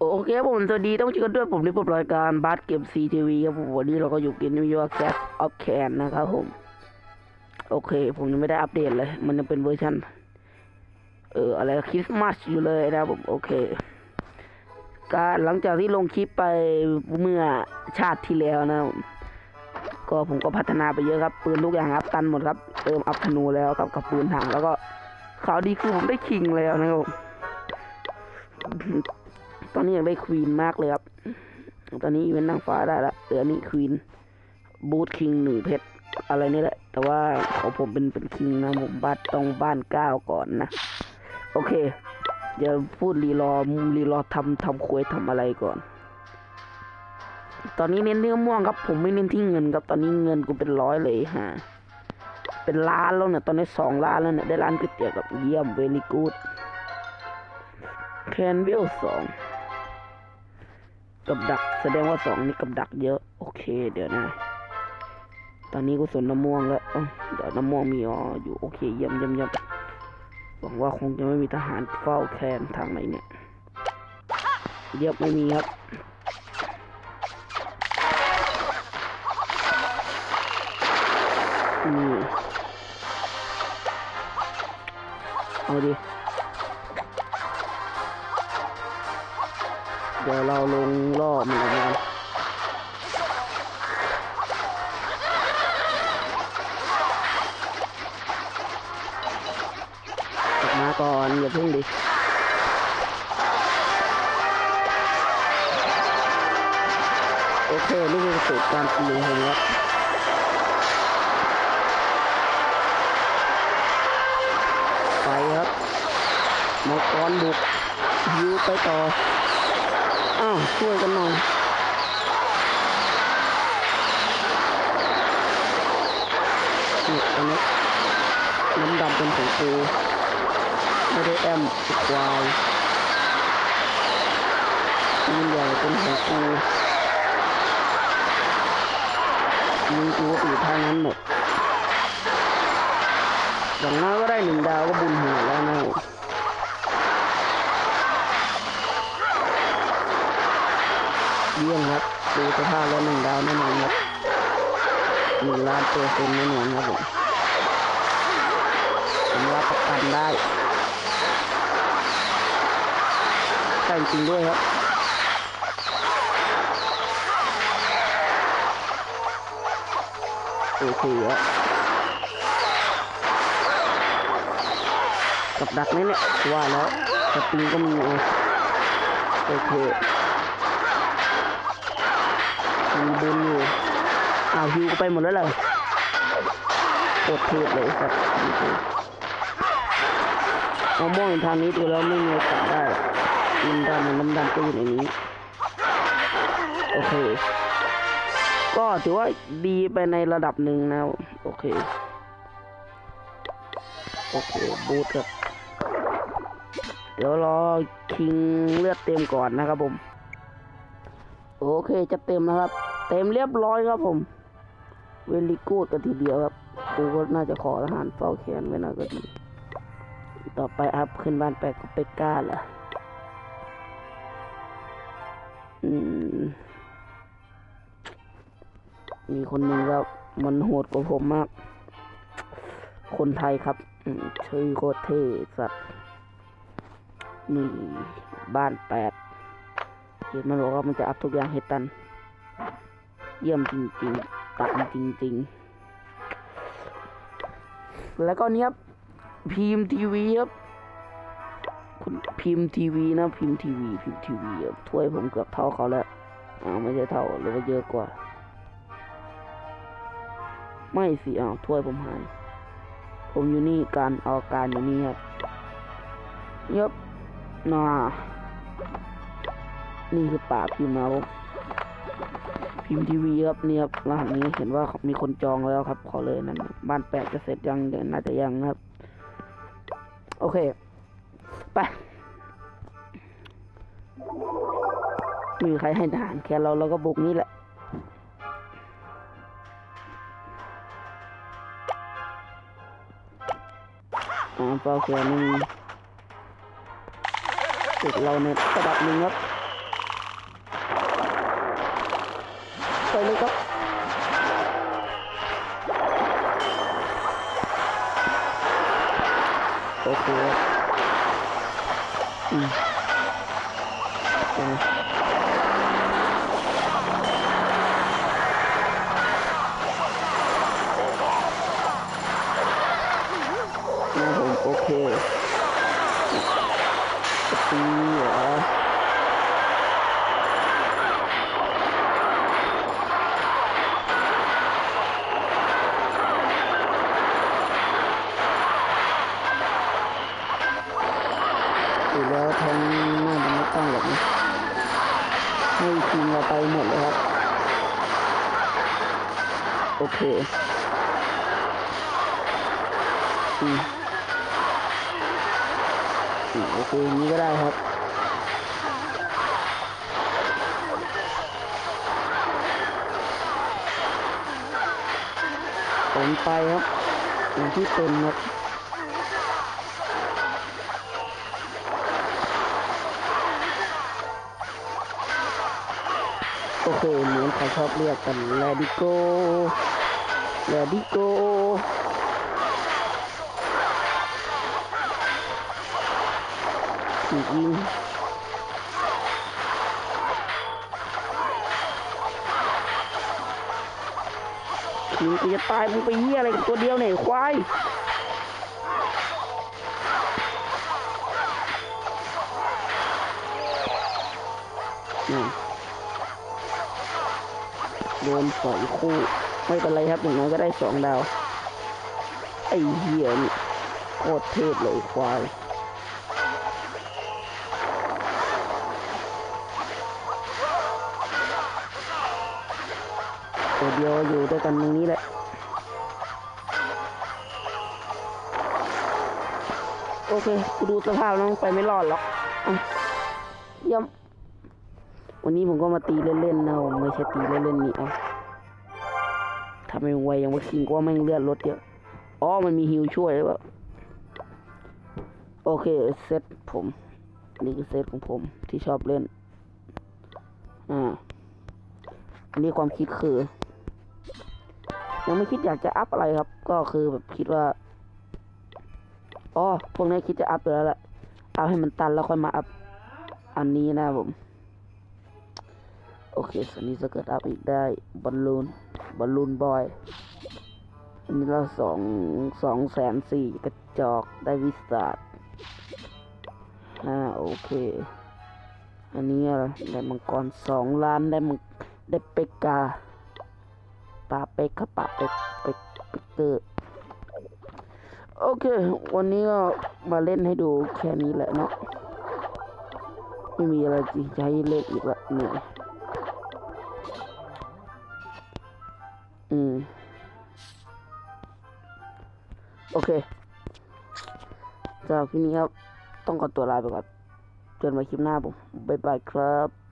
โอเคผมสวัสดีท่านผู้ชมด้วยผมในผมรายการบาสเกมซีทีวีครับผมวันนี้เราก็อยู่กินนิวยอร์กแคสออฟแคนนะครับผม โอเค ผมยังไม่ได้อัปเดตเลย มันยังเป็นเวอร์ชันเอออะไรคริสต์มาสอยู่เลยนะครับผมโอเคการหลังจากที่ลงคลิปไปเมื่อชาติที่แล้วนะผมก็ผมก็พัฒนาไปเยอะครับ ปืนทุกอย่างอัพตันหมดครับเติมอัพธนูแล้วครับกับปืนถังแล้วก็ข่าวดีคือผมได้คิงแล้วนะครับผม ตอนนี้ยังได้ควีนมากเลยครับ ตอนนี้อีเวนต์นางฟ้าได้ละเหลือนี่ควีนบูทคิงหนึ่งเพชรอะไรนี่แหละ แต่ว่าของผมเป็นเป็นคิงนะผมบ้านต้องบ้านเก้าก่อนนะ โอเคเดี๋ยวพูดรีรอรีรอทำทำควยทำอะไรก่อน ตอนนี้เน้นเนื้อม่วงครับ ผมไม่เน้นที่เงินครับ ตอนนี้เงินกูเป็นร้อยเลยฮะ เป็นล้านแล้วเนี่ย ตอนนี้สองล้านแล้วเนี่ย ได้ร้านก๋วยเตี๋ยวกับเยี่ยมเวลีกูดแคนวิลสอง กับดักแสดงว่าสองนี่กับดักเยอะ โอเค เดี๋ยวนะ ตอนนี้กูสนน้ำม่วงแล้วเอ้าเดี๋ยวน้ำม่วงมีอ๋ออยู่โอเคเยี่ยมเยี่ยมเยี่ยมหวังว่าคงจะไม่มีทหารเฝ้าแคนทางไหนเนี่ยเยี่ยมไม่มีครับนี่เอาดิ เดี๋ยวเราลงล่อมันก่อนนะครับกลับมาก่อนอย่าพิ่งดิโอเคนี่คือสูตรการตีของผมครับไปครับมังกรบุกยิวไปต่อ ช่วยกันหน่อยนี่อันนี้น้ำดำเป็นของกูไม่ได้แอมควายยิงใหญ่เป็นของกูยิงกูก็ตีทางนั้นหมดอย่างน้อยก็ได้หนึ่งดาวก็บุญหัวแล้วนะ ยี่ยมครับดูสภาพแล้วหนึ่งดาวแน่นอนครับหนึ่งล้านเปอร์เซ็นต์แน่นอนครับผมผมรับประกันได้ใช่จริงด้วยครับโอเคครับกับดักนี่เนี่ยว่าแล้วสปริงก็มีโอเค มีบุญอยู่อ้าวฮิวไปหมดแล้วเลยโคตรเทพเลยครับเอาม่วงทางนี้ดูแล้วไม่มีโอกาสได้น้ำดำน้ำดำก็อยู่ในนี้ โอเค ก็ถือว่าดีไปในระดับหนึ่งนะโอเค โอเค บูทครับเดี๋ยวรอคิงเลือดเต็มก่อนนะครับผม โอเคจะเต็มแล้วครับ เต็มเรียบร้อยครับผม เวลีกูดกันทีเดียวครับกูก็น่าจะขอทหารเฝ้าแขนไว้หน่อยก็ดี ต่อไปอัพขึ้นบ้านแปลกกับเป็กก้าละอืม มีคนหนึ่งครับ มันโหดกว่าผมมาก คนไทยครับชื่อโคตรเท่สัตว์นี่บ้านแปดเห็นมันบอกว่ามันจะอัพทุกอย่างให้ตัน เยี่ยมจริงๆตัดจริงๆ แล้วก็เนี้ยครับพิมพ์ทีวีครับคุณพิมพ์ทีวีนะพิมพ์ทีวีพิมพ์ทีวีครับถ้วยผมเกือบเท่าเขาแล้วอ้าวไม่ใช่เท่าหรือว่าเยอะกว่า ไม่สิอ้าวถ้วยผมหายผมอยู่นี่การเอาการอยู่นี่ครับยบน่านี่คือป่าพิมพ์นะครับ พิมพ์ทีวีครับนี่ครับรหัสนี้เห็นว่ามีคนจองแล้วครับ ขอเลยนั่นบ้านแปดจะเสร็จยังเดี๋ยวน่าจะยังนะครับ โอเค ไปมีใครให้ทหารแค่เราเราก็บุกนี่แหละอ่าเปล่าแค่นี้เสร็จเราในระดับหนึ่งครับ ไปเลยค เคอืมอืมโอเคนี้ก็ได้ครับผมไปครับอย่างที่เป็นครับ โอเหมือนเขาชอบเรียกกัน Let it go Let it go ถูกยิงมึงกูจะตายมึงไปเหี้ยอะไรกับตัวเดียวเนี่ยควาย โดนสอยคู่ ไม่เป็นไรครับอย่างน้อยก็ได้สองดาว ไอ้เหี้ยนี่โคตรเทพเลยควายตัวเดียวอยู่ด้วยกันตรงนี้แหละโอเค กูดูสภาพแล้วมันไปไม่รอดหรอกอะเยี่ยม วันนี้ผมก็มาตีเล่นๆนะผมไม่ใช่ตีเล่นๆนี่เอาทำไมมึงไวยังว่าคิงก็ว่าแม่งเลือดลดเยอะอ๋อมันมีฮิวช่วยหรือเปล่าโอเคเซตผมนี่คือเซตของผมที่ชอบเล่น อ่าอันนี้ความคิดคือ ยังไม่คิดอยากจะอัพอะไรครับ ก็คือแบบคิดว่าอ๋อพวกนี้คิดจะอัพไปแล้วแหละเอาให้มันตันแล้วค่อยมาอัพอันนี้นะผม โอเคส่วนนี้จะเกิดอัพอีกได้บอลลูนบอลลูนบอยอันนี้เราสองสองแสนสี่กระจอกได้วิสาดอ่าโอเค อันนี้อะไรได้มังกรสองล้านได้มังได้เปกกาปาเปกครับปาเปกเปกเปกเตอร์โอเค วันนี้ก็มาเล่นให้ดูแค่นี้แหละเนาะไม่มีอะไรจริงให้เล่นอีกละเหนื่อย อืม โอเคสำหรับคลิปนี้ครับ ต้องขอตัวลาไปก่อนเจอกันใหม่คลิปหน้าผม บ๊ายบายครับ